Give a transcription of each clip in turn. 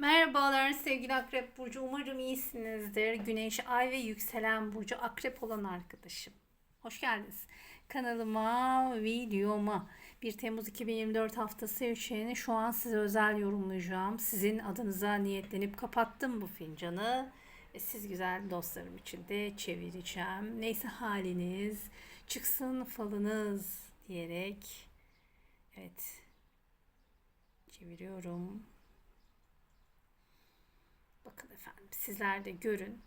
Merhabalar sevgili Akrep Burcu. Umarım iyisinizdir. Güneş, Ay ve yükselen Burcu Akrep olan arkadaşım. Hoş geldiniz. Kanalıma, videoma 1 Temmuz 2024 haftası için şu an size özel yorumlayacağım. Sizin adınıza niyetlenip kapattım bu fincanı. Ve siz güzel dostlarım için de çevireceğim. Neyse haliniz, çıksın falınız diyerek. Evet. Çeviriyorum. Bakın efendim sizler de görün.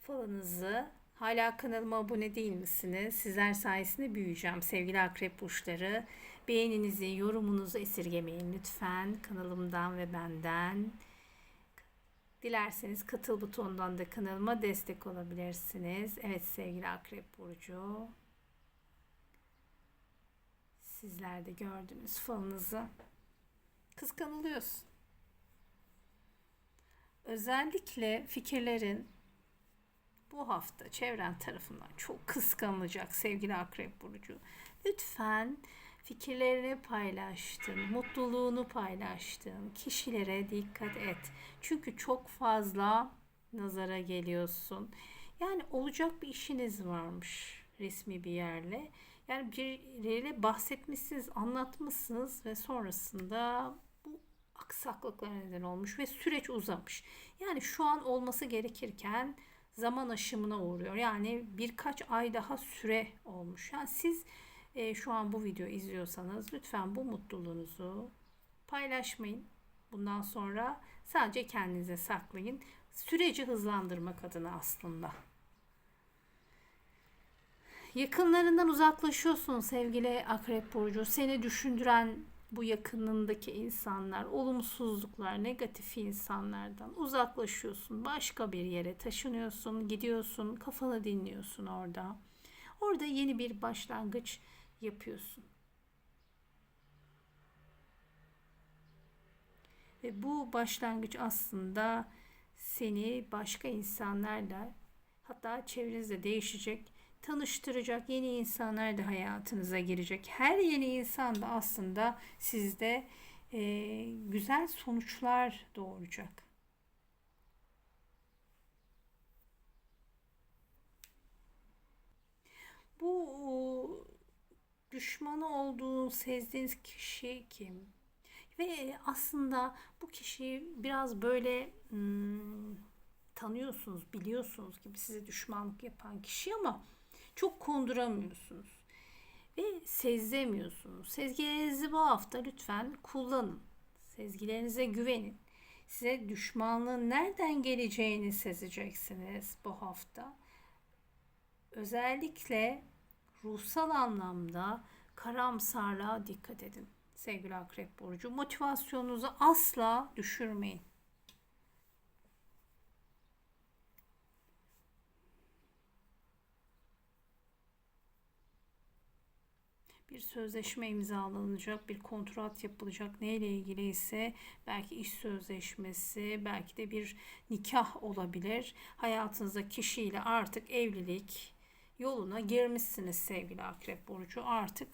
Falınızı hala kanalıma abone değil misiniz? Sizler sayesinde büyüyeceğim sevgili akrep burçları. Beğeninizi, yorumunuzu esirgemeyin lütfen kanalımdan ve benden. Dilerseniz katıl butonundan da kanalıma destek olabilirsiniz. Evet sevgili akrep burcu. Sizler de gördünüz falınızı. Kıskanılıyorsun. Özellikle fikirlerin bu hafta çevren tarafından çok kıskanılacak sevgili Akrep Burcu. Lütfen fikirlerini paylaştın, mutluluğunu paylaştın kişilere dikkat et. Çünkü çok fazla nazara geliyorsun. Yani olacak bir işiniz varmış resmi bir yerle. Yani birileriyle bahsetmişsiniz, anlatmışsınız ve sonrasında bu aksaklıklar neden olmuş ve süreç uzamış. Yani şu an olması gerekirken zaman aşımına uğruyor. Yani birkaç ay daha süre olmuş. Yani siz e, şu an bu videoyu izliyorsanız lütfen bu mutluluğunuzu paylaşmayın. Bundan sonra sadece kendinize saklayın. Süreci hızlandırmak adına aslında. Yakınlarından uzaklaşıyorsun sevgili Akrep Burcu. Seni düşündüren bu yakınındaki insanlar, olumsuzluklar, negatif insanlardan uzaklaşıyorsun. Başka bir yere taşınıyorsun, gidiyorsun, kafanı dinliyorsun orada. Orada yeni bir başlangıç yapıyorsun. Ve bu başlangıç aslında seni başka insanlarla hatta çevrenizde değişecek tanıştıracak yeni insanlar da hayatınıza girecek. Her yeni insan da aslında sizde e, güzel sonuçlar doğuracak. Bu düşmanı olduğu sezdiğiniz kişi kim? Ve aslında bu kişiyi biraz böyle hmm, tanıyorsunuz, biliyorsunuz gibi size düşmanlık yapan kişi ama çok konduramıyorsunuz ve sezemiyorsunuz. Sezgilerinizi bu hafta lütfen kullanın. Sezgilerinize güvenin. Size düşmanlığın nereden geleceğini sezeceksiniz bu hafta. Özellikle ruhsal anlamda karamsarlığa dikkat edin sevgili Akrep Burcu. Motivasyonunuzu asla düşürmeyin. Bir sözleşme imzalanacak, bir kontrat yapılacak. Neyle ilgili ise belki iş sözleşmesi, belki de bir nikah olabilir. Hayatınızda kişiyle artık evlilik yoluna girmişsiniz sevgili Akrep Burcu. Artık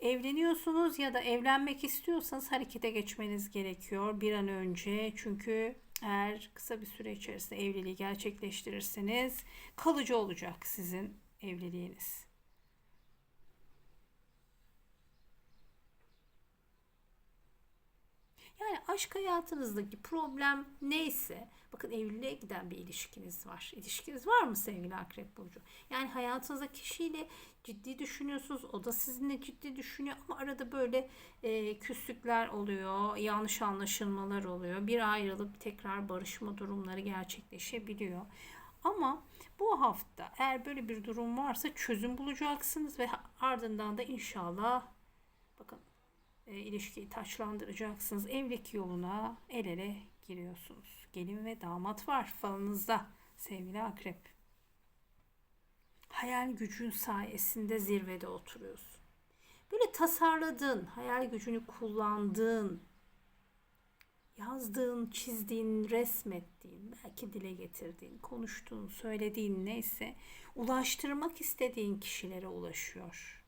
evleniyorsunuz ya da evlenmek istiyorsanız harekete geçmeniz gerekiyor bir an önce. Çünkü eğer kısa bir süre içerisinde evliliği gerçekleştirirseniz kalıcı olacak sizin evliliğiniz. Yani aşk hayatınızdaki problem neyse, bakın evliliğe giden bir ilişkiniz var. İlişkiniz var mı sevgili Akrep Burcu? Yani hayatınızda kişiyle ciddi düşünüyorsunuz, o da sizinle ciddi düşünüyor ama arada böyle e, küslükler oluyor, yanlış anlaşılmalar oluyor. Bir ayrılıp tekrar barışma durumları gerçekleşebiliyor. Ama bu hafta eğer böyle bir durum varsa çözüm bulacaksınız ve ardından da inşallah e, ilişkiyi taçlandıracaksınız. Evlilik yoluna el ele giriyorsunuz. Gelin ve damat var falınızda sevgili akrep. Hayal gücün sayesinde zirvede oturuyorsun. Böyle tasarladığın, hayal gücünü kullandığın, yazdığın, çizdiğin, resmettiğin, belki dile getirdiğin, konuştuğun, söylediğin neyse ulaştırmak istediğin kişilere ulaşıyor.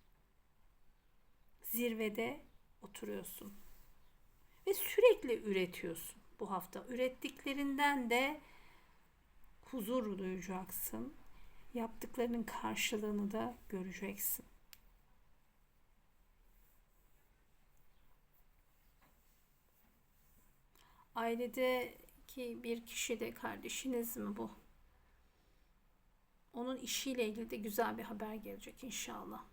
Zirvede oturuyorsun. Ve sürekli üretiyorsun bu hafta. Ürettiklerinden de huzur duyacaksın. Yaptıklarının karşılığını da göreceksin. Ailedeki bir kişi de kardeşiniz mi bu? Onun işiyle ilgili de güzel bir haber gelecek inşallah.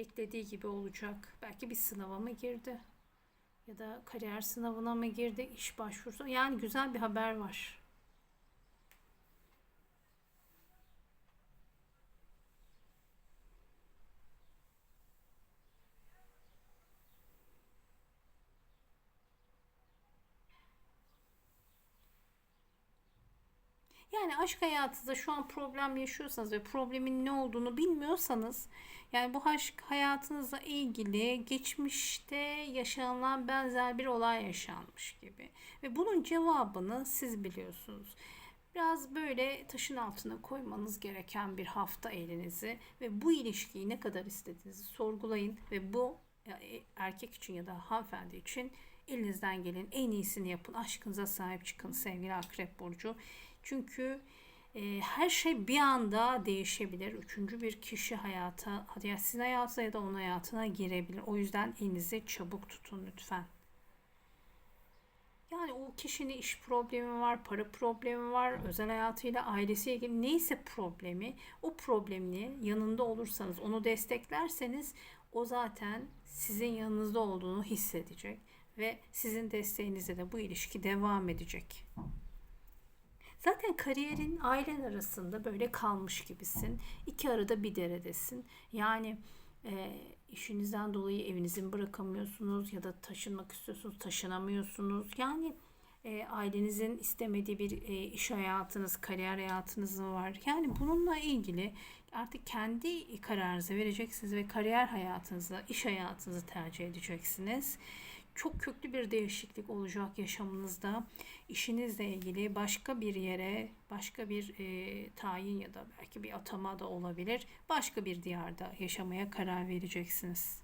Beklediği gibi olacak. Belki bir sınava mı girdi? Ya da kariyer sınavına mı girdi? İş başvurusu. Yani güzel bir haber var. Yani aşk hayatınızda şu an problem yaşıyorsanız ve problemin ne olduğunu bilmiyorsanız yani bu aşk hayatınızla ilgili geçmişte yaşanılan benzer bir olay yaşanmış gibi. Ve bunun cevabını siz biliyorsunuz. Biraz böyle taşın altına koymanız gereken bir hafta elinizi ve bu ilişkiyi ne kadar istediğinizi sorgulayın ve bu e, erkek için ya da hanımefendi için elinizden gelen en iyisini yapın. Aşkınıza sahip çıkın sevgili Akrep Burcu. Çünkü e, her şey bir anda değişebilir. Üçüncü bir kişi hayata, ya sizin hayatınıza ya da onun hayatına girebilir. O yüzden elinizi çabuk tutun lütfen. Yani o kişinin iş problemi var, para problemi var, özel hayatıyla, ailesiyle ilgili neyse problemi, o problemini yanında olursanız, onu desteklerseniz o zaten sizin yanınızda olduğunu hissedecek ve sizin desteğinizle de bu ilişki devam edecek. Zaten kariyerin ailen arasında böyle kalmış gibisin. İki arada bir deredesin. Yani e, işinizden dolayı evinizi bırakamıyorsunuz ya da taşınmak istiyorsunuz, taşınamıyorsunuz. Yani e, ailenizin istemediği bir e, iş hayatınız, kariyer hayatınız var? Yani bununla ilgili artık kendi kararınızı vereceksiniz ve kariyer hayatınızla iş hayatınızı tercih edeceksiniz çok köklü bir değişiklik olacak yaşamınızda. İşinizle ilgili başka bir yere, başka bir e, tayin ya da belki bir atama da olabilir. Başka bir diyarda yaşamaya karar vereceksiniz.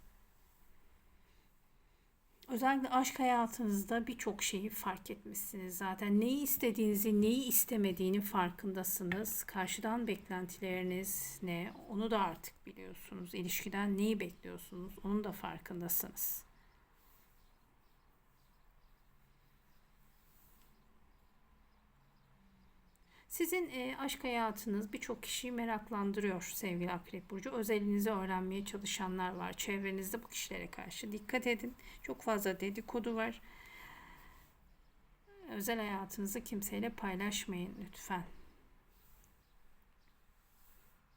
Özellikle aşk hayatınızda birçok şeyi fark etmişsiniz zaten. Neyi istediğinizi, neyi istemediğini farkındasınız. Karşıdan beklentileriniz ne? Onu da artık biliyorsunuz. İlişkiden neyi bekliyorsunuz? Onun da farkındasınız. Sizin e, aşk hayatınız birçok kişiyi meraklandırıyor sevgili Akrep Burcu. Özelinizi öğrenmeye çalışanlar var. Çevrenizde bu kişilere karşı dikkat edin. Çok fazla dedikodu var. Özel hayatınızı kimseyle paylaşmayın lütfen.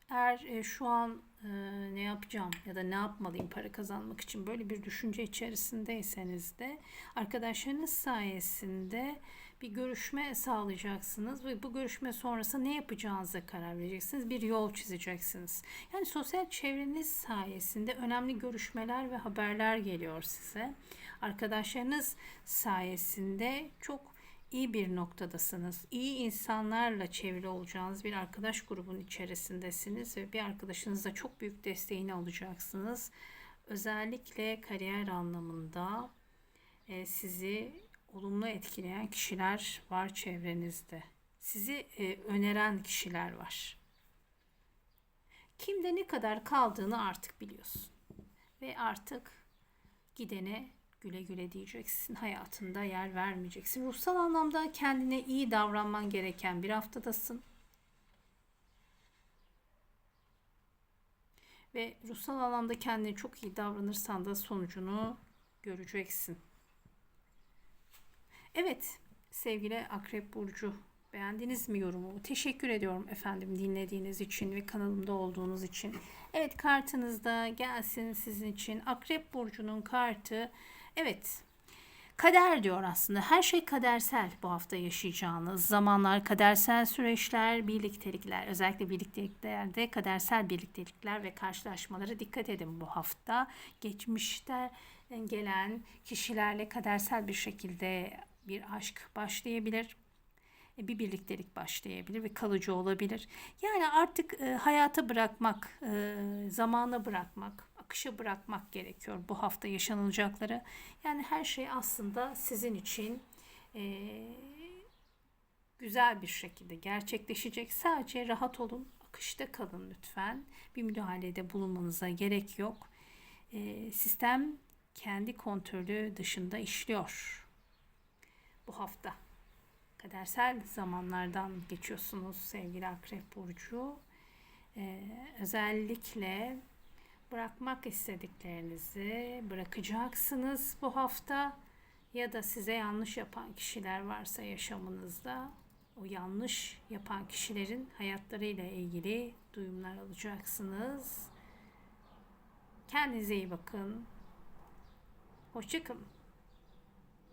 Eğer e, şu an e, ne yapacağım ya da ne yapmalıyım para kazanmak için böyle bir düşünce içerisindeyseniz de arkadaşlarınız sayesinde bir görüşme sağlayacaksınız ve bu görüşme sonrası ne yapacağınıza karar vereceksiniz. Bir yol çizeceksiniz. Yani sosyal çevreniz sayesinde önemli görüşmeler ve haberler geliyor size. Arkadaşlarınız sayesinde çok iyi bir noktadasınız. İyi insanlarla çevrili olacağınız bir arkadaş grubunun içerisindesiniz ve bir arkadaşınızla çok büyük desteğini alacaksınız. Özellikle kariyer anlamında e, sizi olumlu etkileyen kişiler var çevrenizde. Sizi e, öneren kişiler var. Kimde ne kadar kaldığını artık biliyorsun. Ve artık gidene güle güle diyeceksin. Hayatında yer vermeyeceksin. Ruhsal anlamda kendine iyi davranman gereken bir haftadasın. Ve ruhsal anlamda kendine çok iyi davranırsan da sonucunu göreceksin. Evet sevgili Akrep Burcu beğendiniz mi yorumumu? Teşekkür ediyorum efendim dinlediğiniz için ve kanalımda olduğunuz için. Evet kartınızda gelsin sizin için. Akrep Burcu'nun kartı evet kader diyor aslında. Her şey kadersel bu hafta yaşayacağınız zamanlar, kadersel süreçler, birliktelikler. Özellikle birlikteliklerde kadersel birliktelikler ve karşılaşmalara dikkat edin bu hafta. Geçmişte gelen kişilerle kadersel bir şekilde bir aşk başlayabilir. E, bir birliktelik başlayabilir ve kalıcı olabilir. Yani artık e, hayata bırakmak, e, zamana bırakmak, akışa bırakmak gerekiyor bu hafta yaşanılacakları. Yani her şey aslında sizin için eee, güzel bir şekilde gerçekleşecek. Sadece rahat olun, akışta kalın lütfen. Bir müdahalede bulunmanıza gerek yok. Sistem kendi kontrolü dışında işliyor bu hafta. Kadersel zamanlardan geçiyorsunuz sevgili Akrep Burcu. Ee, özellikle bırakmak istediklerinizi bırakacaksınız bu hafta ya da size yanlış yapan kişiler varsa yaşamınızda o yanlış yapan kişilerin hayatlarıyla ilgili duyumlar alacaksınız. Kendinize iyi bakın. Hoşçakalın.